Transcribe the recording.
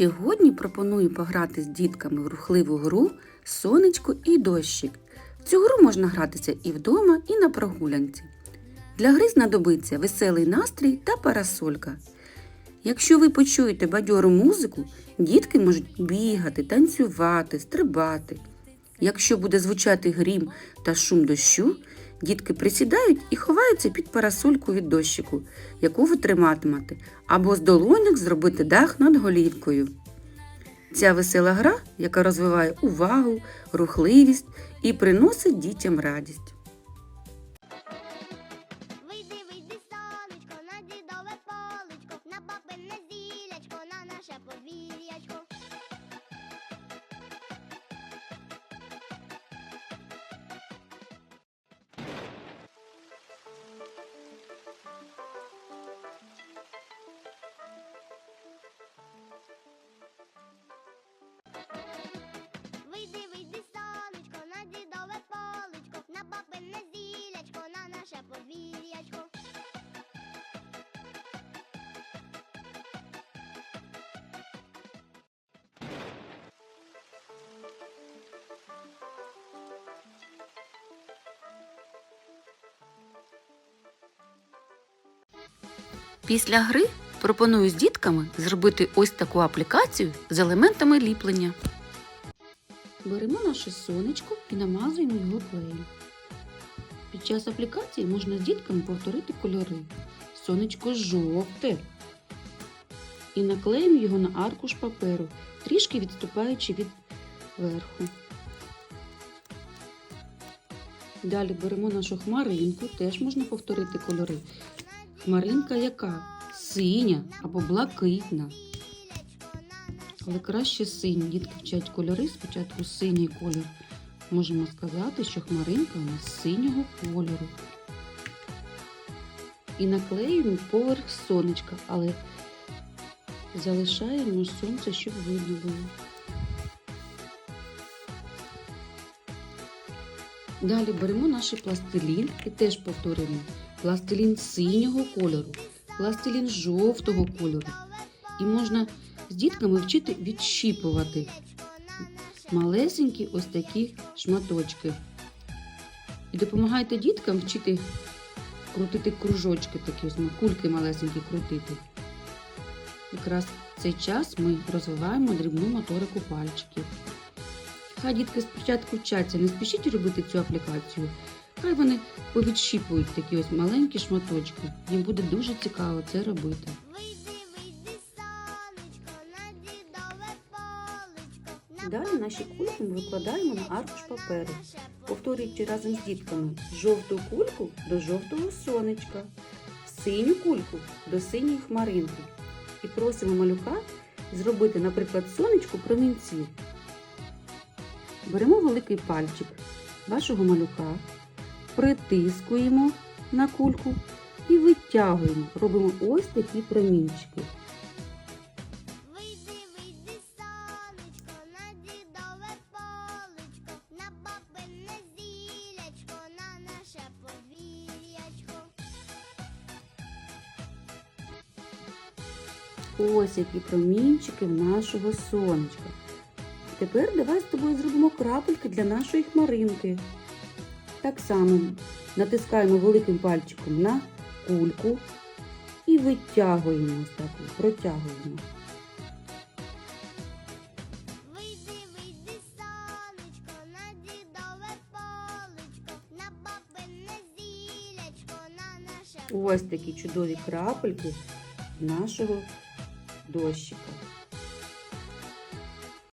Сьогодні пропоную пограти з дітками в рухливу гру Сонечко і дощик. Цю гру можна гратися і вдома, і на прогулянці. Для гри знадобиться веселий настрій та парасолька. Якщо ви почуєте бадьору музику, дітки можуть бігати, танцювати, стрибати. Якщо буде звучати грім та шум дощу, дітки присідають і ховаються під парасольку від дощику, яку ви триматимете, або з долоньок зробити дах над голівкою. Ця весела гра, яка розвиває увагу, рухливість і приносить дітям радість. Після гри пропоную з дітками зробити ось таку аплікацію з елементами ліплення. Беремо наше сонечко і намазуємо його клеєм. Під час аплікації можна з дітками повторити кольори. Сонечко жовте. І наклеїмо його на аркуш паперу, трішки відступаючи від верху. Далі беремо нашу хмаринку, теж можна повторити кольори. Хмаринка яка? Синя або блакитна. Але краще сині. Дітки вчать кольори. Спочатку синій колір. Можемо сказати, що хмаринка у нас синього кольору. І наклеюємо поверх сонечка, але залишаємо сонце, щоб видно було. Далі беремо наш пластилін і теж повторюємо. Пластилін синього кольору, пластилін жовтого кольору. І можна з дітками вчити відщіпувати малесенькі ось такі шматочки. І допомагайте діткам вчити крутити кружочки такі, кульки малесенькі крутити. Якраз в цей час ми розвиваємо дрібну моторику пальчиків. Хай дітки спочатку вчаться, не спішіть робити цю аплікацію. Хай вони повідщіпують такі ось маленькі шматочки. Їм буде дуже цікаво це робити. Далі наші кульки ми викладаємо на аркуш паперу, повторюючи разом з дітками жовту кульку до жовтого сонечка, синю кульку до синьої хмаринки. І просимо малюка зробити, наприклад, сонечку промінці. Беремо великий пальчик вашого малюка, притискуємо на кульку і витягуємо. Робимо ось такі промінчики. Ось які промінчики в нашого сонечка. Тепер давай з тобою зробимо крапельки для нашої хмаринки. Так само натискаємо великим пальчиком на кульку і витягуємо ось так, протягуємо. Ось такі чудові крапельки нашого дощика.